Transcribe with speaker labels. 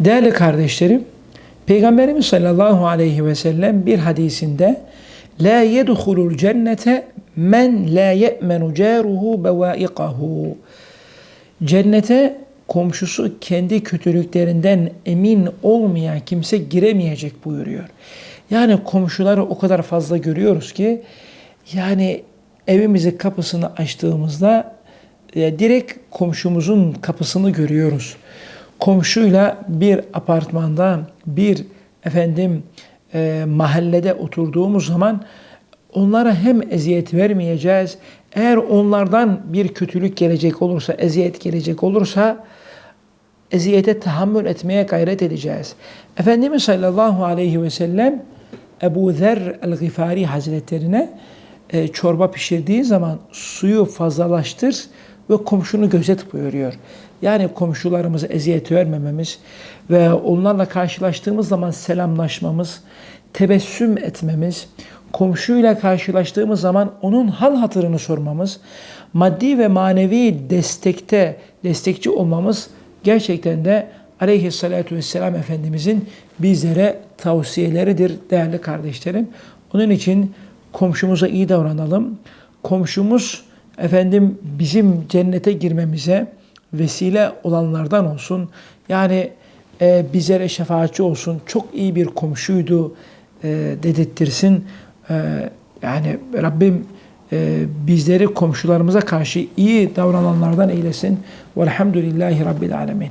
Speaker 1: Değerli kardeşlerim, Peygamberimiz sallallahu aleyhi ve sellem bir hadisinde La yedhulul cennete men la ye'menu caruhu bevaikahu. Cennete komşusu kendi kötülüklerinden emin olmayan kimse giremeyecek buyuruyor. Yani komşuları o kadar fazla görüyoruz ki yani evimizin kapısını açtığımızda e, direkt komşumuzun kapısını görüyoruz. Komşuyla bir apartmanda, bir efendim e, mahallede oturduğumuz zaman onlara hem eziyet vermeyeceğiz. Eğer onlardan bir kötülük gelecek olursa, eziyet gelecek olursa eziyete tahammül etmeye gayret edeceğiz. Efendimiz sallallahu aleyhi ve sellem Ebu Zer el-Gifari Hazretlerine e, çorba pişirdiği zaman suyu fazlalaştır ve komşunu gözet buyuruyor. Yani komşularımıza eziyet vermememiz ve onlarla karşılaştığımız zaman selamlaşmamız, tebessüm etmemiz, komşuyla karşılaştığımız zaman onun hal hatırını sormamız, maddi ve manevi destekte destekçi olmamız gerçekten de aleyhissalatu vesselam Efendimizin bizlere tavsiyeleridir değerli kardeşlerim. Onun için komşumuza iyi davranalım. Komşumuz efendim bizim cennete girmemize vesile olanlardan olsun. Yani e, bizlere şefaatçi olsun. Çok iyi bir komşuydu e, dedirttirsin. E, yani Rabbim e, bizleri komşularımıza karşı iyi davrananlardan eylesin. Velhamdülillahi Rabbil Alemin.